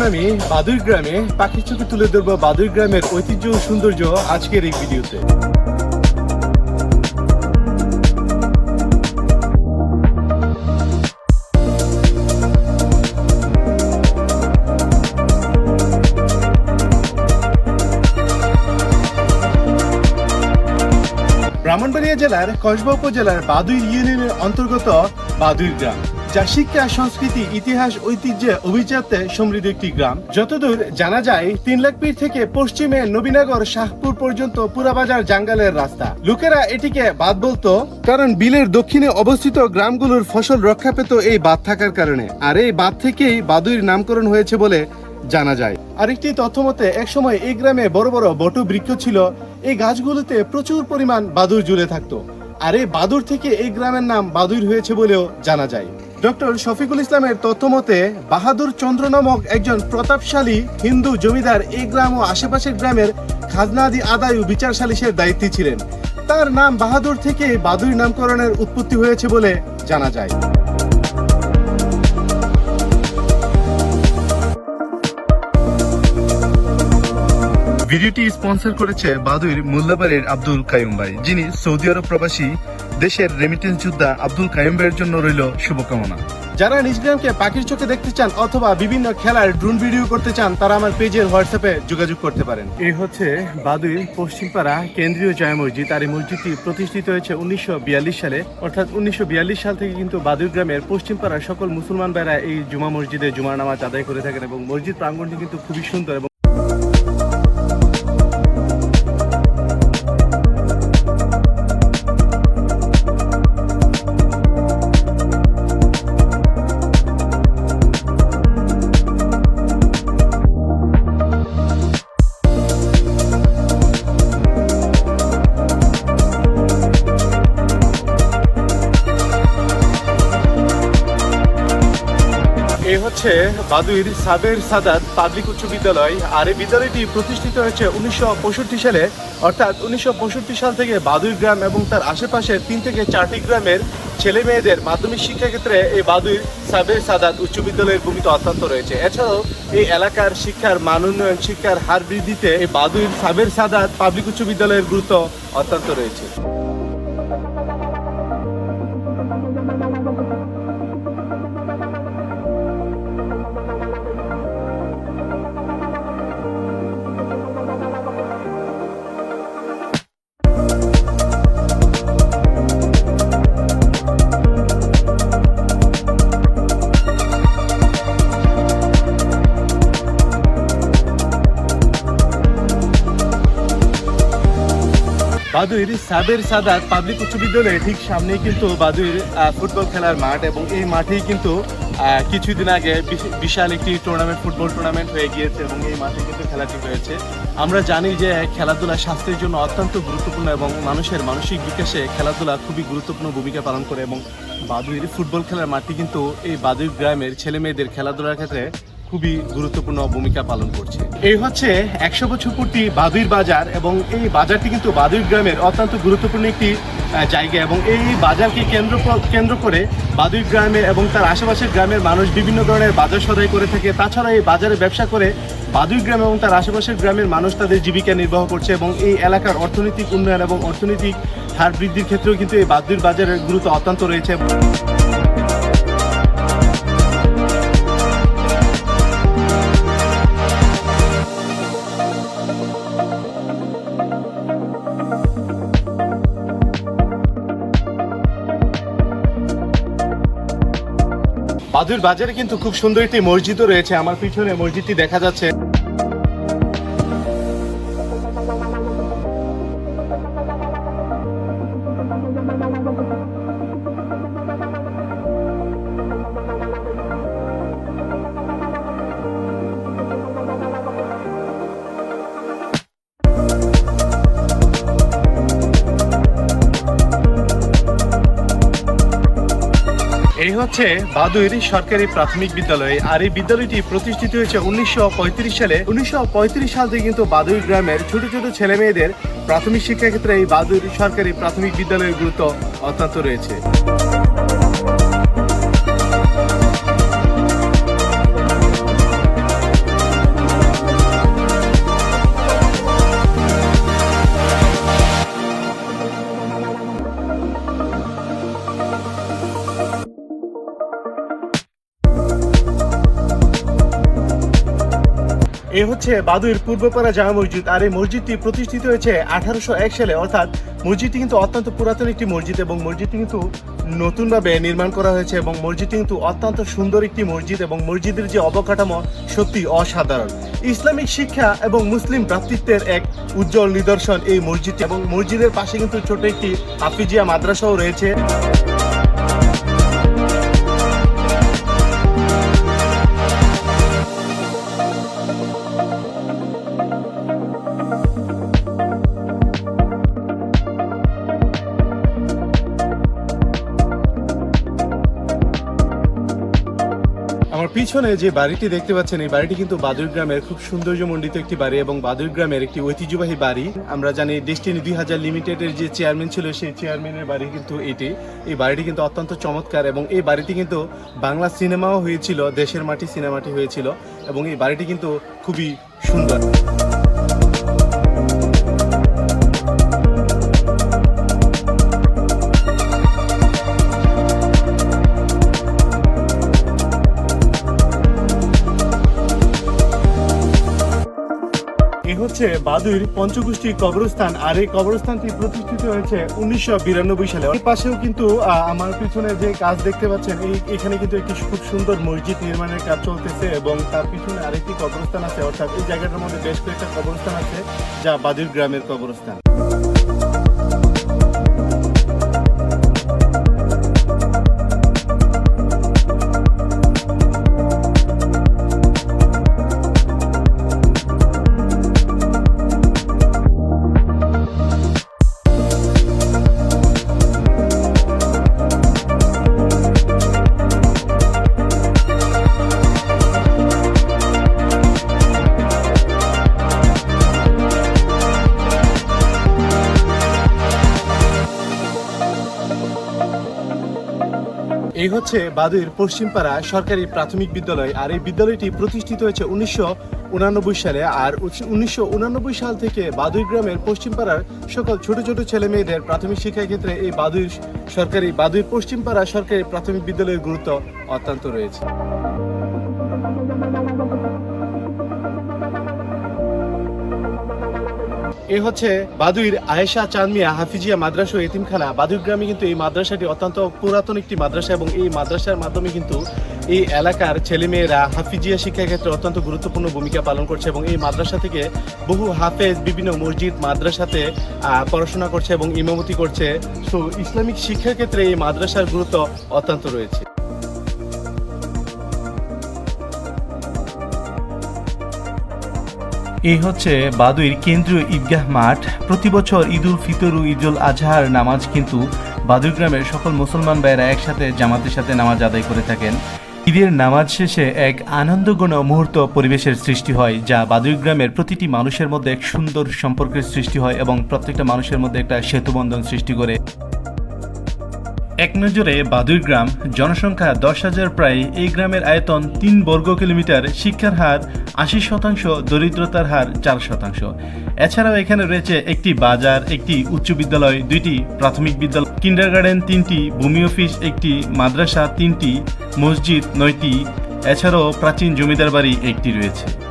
এখন আমি বাদুর গ্রামে, পাখির চোখে তুলে ধরবো বাদুর গ্রামের ঐতিহ্য ও সৌন্দর্য আজকের এই ভিডিওতে। ব্রাহ্মণবাড়িয়া জেলার কসবা উপজেলার বাদুই ইউনিয়নের অন্তর্গত বাদুই গ্রাম। যা শিক্ষা, সংস্কৃতি, ইতিহাস, ঐতিহ্যে অভিজাতে সমৃদ্ধ একটি গ্রাম। যতদূর জানা যায়, তিন লাখ থেকে পশ্চিমে নবীনগর, শাহপুর পর্যন্ত পুরাবাজার জাঙ্গালের রাস্তা। লোকেরা এটিকে বাদ বলতো, কারণ বিলের দক্ষিণে অবস্থিত গ্রামগুলোর ফসল রক্ষা পেত এই বাঁধ থাকার কারণে। আর এই বাঁধ থেকেই বাদুইর নামকরণ হয়েছে বলে জানা যায়। আরেকটি তথ্য মতে, একসময় এই গ্রামে বড় বড় বট বৃক্ষ ছিল। এই গাছগুলোতে প্রচুর পরিমাণ বাদুর জুড়ে থাকতো। আর এই বাদুর থেকে এই গ্রামের নাম বাদুর হয়েছে বলেও জানা যায়। ডক্টর শফিকুল ইসলামের তথ্য মতে, বাহাদুর চন্দ্র নামক একজন প্রতাপশালী হিন্দু জমিদার এই গ্রাম ও আশেপাশের গ্রামের খাজনাদি আদায় ও বিচার সালিশের দায়িত্বে ছিলেন। তার নাম বাহাদুর থেকে বাদুই নামকরণের উৎপত্তি হয়েছে বলে জানা যায়। ভিডিওটি স্পন্সর করেছে বাদুইর মোল্লাবাড়ির আব্দুল কায়ুম ভাই। যিনি সৌদি আরব প্রবাসী দেশের রেমিটেন্স যোদ্ধা আব্দুল কায়ুম ভাইয়ের জন্য রইল শুভকামনা। যারা নিজ পাখির চোখে দেখতে চান অথবা বিভিন্ন খেলার ড্রোন ভিডিও করতে চান তারা আমার পেজের হোয়াটসঅ্যাপে যোগাযোগ করতে পারেন। এই হচ্ছে বাদুইর পশ্চিমপাড়া কেন্দ্রীয় জায় মসজিদ। আর এই মসজিদটি প্রতিষ্ঠিত হয়েছে উনিশশো বিয়াল্লিশ সালে। অর্থাৎ উনিশশো বিয়াল্লিশ সাল থেকে কিন্তু বাদুই গ্রামের পশ্চিমপাড়ার সকল মুসলমান ভাইরা এই জুমা মসজিদে জুমার নামাজ আদায় করে থাকেন এবং মসজিদ প্রাঙ্গণটি কিন্তু খুবই সুন্দর এবং এই হচ্ছে বাদুইর সাবের সাদাত পাবলিক উচ্চ বিদ্যালয়। আর এই বিদ্যালয়টি প্রতিষ্ঠিত হয়েছে উনিশশো পঁয়ষট্টি সালে। অর্থাৎ উনিশশো পঁয়ষট্টি সাল থেকে বাদুই গ্রাম এবং তার আশেপাশের তিন থেকে চারটি গ্রামের ছেলে মেয়েদের মাধ্যমিক শিক্ষা ক্ষেত্রে এই বাদুইর সাবের সাদাত উচ্চ বিদ্যালয়ের ভূমিকা অত্যন্ত রয়েছে। এছাড়াও এই এলাকার শিক্ষার মান উন্নয়ন, শিক্ষার হার বৃদ্ধিতে এই বাদুইর সাবের সাদাত পাবলিক উচ্চ বিদ্যালয়ের গুরুত্ব অত্যন্ত রয়েছে। বাদুইর সাবের সাদাত পাবলিক উচ্চ বিদ্যালয়ের ঠিক সামনেই কিন্তু বাদুইর ফুটবল খেলার মাঠ এবং এই মাঠেই কিন্তু কিছুদিন আগে বিশাল একটি টুর্নামেন্ট ফুটবল টুর্নামেন্ট হয়ে গিয়েছে এবং এই মাঠে কিন্তু খেলাটি হয়েছে। আমরা জানি যে খেলাধুলা স্বাস্থ্যের জন্য অত্যন্ত গুরুত্বপূর্ণ এবং মানুষের মানসিক বিকাশে খেলাধুলা খুবই গুরুত্বপূর্ণ ভূমিকা পালন করে এবং বাদুইর ফুটবল খেলার মাঠটি কিন্তু এই বাদুই গ্রামের ছেলে মেয়েদের খেলাধুলার ক্ষেত্রে খুবই গুরুত্বপূর্ণ ভূমিকা পালন করছে। এই হচ্ছে একশো বছর পূর্তি বাদুইর বাজার এবং এই বাজারটি কিন্তু বাদুইর গ্রামের অত্যন্ত গুরুত্বপূর্ণ একটি জায়গা এবং এই বাজারকে কেন্দ্র কেন্দ্র করে বাদুই গ্রামে এবং তার আশেপাশের গ্রামের মানুষ বিভিন্ন ধরনের বাজার সদাই করে থাকে। তাছাড়া এই বাজারে ব্যবসা করে বাদুই গ্রাম এবং তার আশেপাশের গ্রামের মানুষ তাদের জীবিকা নির্বাহ করছে এবং এই এলাকার অর্থনৈতিক উন্নয়ন এবং অর্থনৈতিক হার বৃদ্ধির ক্ষেত্রেও কিন্তু এই বাদুইর বাজারের গুরুত্ব অত্যন্ত রয়েছে। বাদুর বাজারে কিন্তু খুব সুন্দর একটি মসজিদও রয়েছে। আমার পিছনে মসজিদটি দেখা যাচ্ছে। হচ্ছে বাদুইর সরকারি প্রাথমিক বিদ্যালয় আর এই বিদ্যালয়টি প্রতিষ্ঠিত হয়েছে উনিশশো পঁয়ত্রিশ সালে। উনিশশো পঁয়ত্রিশ সাল থেকে কিন্তু বাদুই গ্রামের ছোট ছোট ছেলে মেয়েদের প্রাথমিক শিক্ষাক্ষেত্রে এই বাদুইর সরকারি প্রাথমিক বিদ্যালয়ের গুরুত্ব অত্যন্ত রয়েছে। এ হচ্ছে বাদুর পূর্বপাড়া জামা মসজিদ, আর এই মসজিদটি প্রতিষ্ঠিত হয়েছে আঠারোশো এক সালে। অর্থাৎ মসজিদটি কিন্তু অত্যন্ত পুরাতন একটি মসজিদ এবং মসজিদটি কিন্তু নতুনভাবে নির্মাণ করা হয়েছে এবং মসজিদটি কিন্তু অত্যন্ত সুন্দর একটি মসজিদ এবং মসজিদের যে অবকাঠামো সত্যি অসাধারণ। ইসলামিক শিক্ষা এবং মুসলিম ভ্রাতৃত্বের এক উজ্জ্বল নিদর্শন এই মসজিদটি এবং মসজিদের পাশে কিন্তু ছোট একটি হাফিজিয়া মাদ্রাসাও রয়েছে। পিছনে যে বাড়িটি দেখতে পাচ্ছেন, এই বাড়িটি কিন্তু বাদুর গ্রামের খুব সৌন্দর্যমণ্ডিত একটি বাড়ি এবং বাদুর গ্রামের একটি ঐতিহ্যবাহী বাড়ি। আমরা জানি ডেস্টিনি দুই হাজার লিমিটেডের যে চেয়ারম্যান ছিল, সেই চেয়ারম্যানের বাড়ি কিন্তু এটি। এই বাড়িটি কিন্তু অত্যন্ত চমৎকার এবং এই বাড়িটি কিন্তু বাংলা সিনেমাও হয়েছিল, দেশের মাটি সিনেমাটি হয়েছিল এবং এই বাড়িটি কিন্তু খুবই সুন্দর। হচ্ছে বাদুর পঞ্চগোষ্ঠী কবরস্থান, আর এই কবরস্থানটি প্রতিষ্ঠিত হয়েছে উনিশশো বিরানব্বই সালে। এর পাশেও কিন্তু আমার পিছনে যে কাজ দেখতে পাচ্ছেন, এই, এখানে কিন্তু একটি খুব সুন্দর মসজিদ নির্মাণের কাজ চলতেছে এবং তার পিছনে আরেকটি কবরস্থান আছে, অর্থাৎ এই জায়গাটার মধ্যে বেশ কয়েকটা কবরস্থান আছে, যা বাদুর গ্রামের কবরস্থান। এই হচ্ছে বাদুর পশ্চিমপাড়া সরকারি প্রাথমিক বিদ্যালয়, আর এই বিদ্যালয়টি প্রতিষ্ঠিত হয়েছে উনিশশো উনানব্বই সালে। আর উনিশশো উনানব্বই সাল থেকে বাদুই গ্রামের পশ্চিমপাড়ার সকল ছোট ছোট ছেলে মেয়েদের প্রাথমিক শিক্ষার ক্ষেত্রে এই বাদুই সরকারি, বাদুই পশ্চিমপাড়া সরকারি প্রাথমিক বিদ্যালয়ের গুরুত্ব অত্যন্ত রয়েছে। এ হচ্ছে বাদুইর আয়েশা চাঁদমিয়া হাফিজিয়া মাদ্রাসা ও এতিমখানা। বাদুই গ্রামে কিন্তু এই মাদ্রাসাটি অত্যন্ত পুরাতন একটি মাদ্রাসা এবং এই মাদ্রাসার মাধ্যমে কিন্তু এই এলাকার ছেলেমেয়েরা হাফিজিয়া শিক্ষা ক্ষেত্রে অত্যন্ত গুরুত্বপূর্ণ ভূমিকা পালন করছে এবং এই মাদ্রাসা থেকে বহু হাফেজ, বিভিন্ন মসজিদ, মাদ্রাসাতে পড়াশোনা করছে এবং ইমামতি করছে। সো ইসলামিক শিক্ষার ক্ষেত্রে এই মাদ্রাসার গুরুত্ব অত্যন্ত রয়েছে। এই হচ্ছে বাদুইর কেন্দ্রীয় ঈদগাহ মাঠ। প্রতি বছর ঈদুল ফিতর ও ঈদুল আজহার নামাজ কিন্তু বাদুই গ্রামের সকল মুসলমান ভাইয়েরা একসাথে জামাতের সাথে নামাজ আদায় করে থাকেন। ঈদের নামাজ শেষে এক আনন্দঘন মুহূর্ত পরিবেশের সৃষ্টি হয়, যা বাদুই গ্রামের প্রতিটি মানুষের মধ্যে এক সুন্দর সম্পর্কের সৃষ্টি হয় এবং প্রত্যেকটা মানুষের মধ্যে একটা সেতুবন্ধন সৃষ্টি করে। এক নজরে বাদুই গ্রাম, জনসংখ্যা দশ হাজার প্রায়, এই গ্রামের আয়তন তিন বর্গ কিলোমিটার, শিক্ষার হার আশি শতাংশ, দরিদ্রতার হার চার শতাংশ। এছাড়াও এখানে রয়েছে একটি বাজার, একটি উচ্চ বিদ্যালয়, দুইটি প্রাথমিক বিদ্যালয় কিন্ডারগার্ডেন তিনটি, ভূমি অফিস একটি, মাদ্রাসা তিনটি, মসজিদ নয়টি। এছাড়াও প্রাচীন জমিদার বাড়ি একটি রয়েছে।